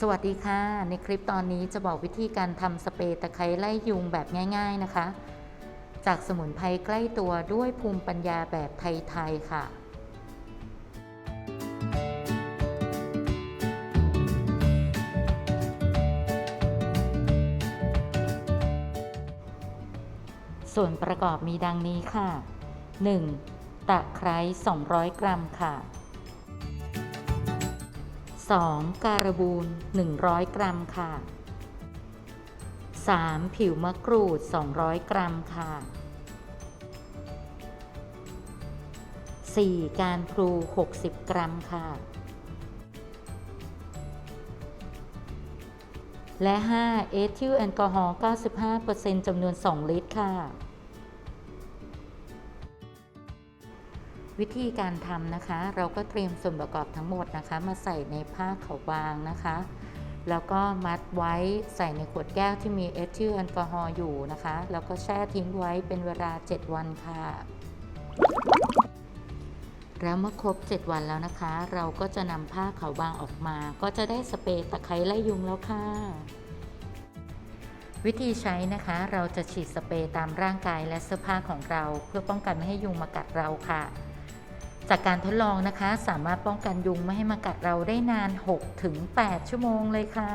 สวัสดีค่ะ ในคลิปตอนนี้จะบอกวิธีการทำสเปรย์ตะไคร้ไล่ยุงแบบง่าย ๆนะคะ จากสมุนไพรใกล้ตัวด้วยภูมิปัญญาแบบไทย ๆ ค่ะ ส่วนประกอบมีดังนี้ค่ะ 1. ตะไคร้ 200 กรัมค่ะ 2. การบูน 100 กรัมค่ะ 3. ผิวมะกรูด 200 กรัมค่ะ 4. การพลู 60 กรัมค่ะ และ 5. เอทิลแอลกอฮอล์ 95%จำนวน 2 ลิตรค่ะ วิธีการทำนะคะ เราก็เตรียมส่วนประกอบทั้งหมดนะคะ มาใส่ในผ้าขาวบางนะคะ แล้วก็มัดไว้ใส่ในขวดแก้วที่มีเอทิลแอลกอฮอล์อยู่นะคะ แล้วก็แช่ทิ้งไว้เป็นเวลา 7 วันค่ะ แล้วเมื่อครบ 7 วันแล้วนะคะ เราก็จะนำผ้าขาวบางออกมา ก็จะได้สเปรย์ตะไคร้ไล่ยุงแล้วค่ะวิธีใช้นะคะเราจะฉีดสเปรย์ตามร่างกายและเสื้อผ้าของเรา เพื่อป้องกันไม่ให้ยุงมากัดเราค่ะ จากการทดลองนะคะ สามารถป้องกันยุงไม่ให้มากัดเราได้นาน 6-8 ชั่วโมงเลยค่ะ